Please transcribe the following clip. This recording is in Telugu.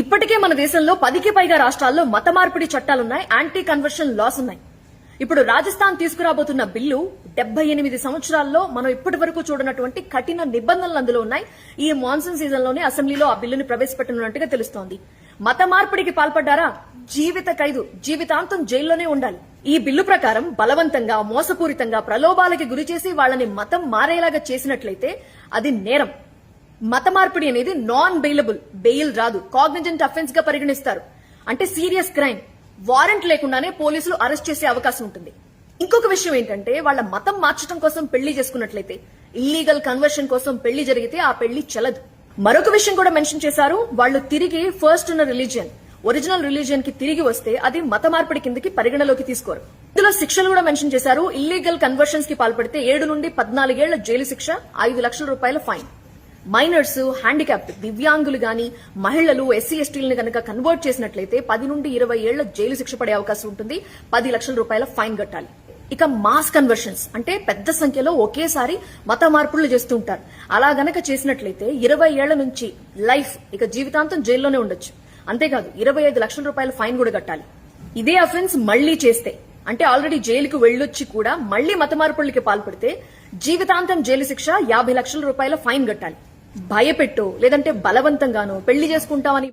ఇప్పటికే మన దేశంలో పదికి పైగా రాష్ట్రాల్లో మత మార్పిడి చట్టాలున్నాయి యాంటీ కన్వర్షన్ లాస్ ఉన్నాయి. ఇప్పుడు రాజస్థాన్ తీసుకురాబోతున్న బిల్లు డెబ్బై ఎనిమిది సంవత్సరాల్లో మనం ఇప్పటి వరకు చూడనటువంటి కఠిన నిబంధనలు అందులో ఉన్నాయి. ఈ మాన్సూన్ సీజన్లోనే అసెంబ్లీలో ఆ బిల్లుని ప్రవేశపెట్టనున్నట్టుగా తెలుస్తోంది. మత మార్పిడికి పాల్పడ్డారా? జీవిత ఖైదు జీవితాంతం జైల్లోనే ఉండాలి. ఈ బిల్లు ప్రకారం బలవంతంగా మోసపూరితంగా ప్రలోభాలకి గురి చేసి వాళ్ళని మతం మారేలాగా చేసినట్లయితే అది నేరం. మత మార్పిడి అనేది నాన్ బెయిలబుల్ బెయిల్ రాదు. కాగ్నిజెంట్ అఫెన్స్గా పరిగణిస్తారు. అంటే సీరియస్ క్రైమ్ వారెంట్ లేకుండానే పోలీసులు అరెస్ట్ చేసే అవకాశం ఉంటుంది. ఇంకొక విషయం ఏంటంటే వాళ్ళ మతం మార్చడం కోసం పెళ్ళి చేసుకున్నట్లయితే ఇల్లీగల్ కన్వర్షన్ కోసం పెళ్ళి జరిగితే ఆ పెళ్ళి చెలదు మరొక విషయం కూడా మెన్షన్ చేశారు వాళ్ళు తిరిగి ఫస్ట్ ఉన్న రిలీజియన్ ఒరిజినల్ రిలీజియన్కి తిరిగి వస్తే అది మత మార్పిడి కిందకి పరిగణలోకి తీసుకోరు. ఇందులో శిక్షలు కూడా మెన్షన్ చేశారు ఇల్లీగల్ కన్వర్షన్స్కి పాల్పడితే ఏడు నుండి పద్నాలుగేళ్ళ జైలు శిక్ష ఐదు లక్షల రూపాయల ఫైన్ మైనర్స్ హ్యాండిక్యాప్డ్ దివ్యాంగులు గాని మహిళలు ఎస్సీ ఎస్టీలను గనక కన్వర్ట్ చేసినట్లయితే పది నుండి ఇరవై ఏళ్ళ జైలు శిక్ష పడే అవకాశం ఉంటుంది. పది లక్షల రూపాయల ఫైన్ కట్టాలి. ఇక మాస్ కన్వర్షన్స్ అంటే పెద్ద సంఖ్యలో ఒకేసారి మత మార్పులు చేస్తూ ఉంటారు. అలా గనక చేసినట్లయితే ఇరవై ఏళ్ళ నుంచి లైఫ్ ఇక జీవితాంతం జైల్లోనే ఉండొచ్చు. అంతేకాదు ఇరవై ఐదు లక్షల రూపాయల ఫైన్ కూడా కట్టాలి. ఇదే అఫెన్స్ మళ్ళీ చేస్తే అంటే ఆల్రెడీ జైలుకు వెళ్ళొచ్చి కూడా మళ్ళీ మత మార్పులకి పాల్పడితే జీవితాంతం జైలు శిక్ష యాభై లక్షల రూపాయల ఫైన్ కట్టాలి. భయపెట్టో లేదంటే బలవంతంగానో పెళ్ళి చేసుకుంటామని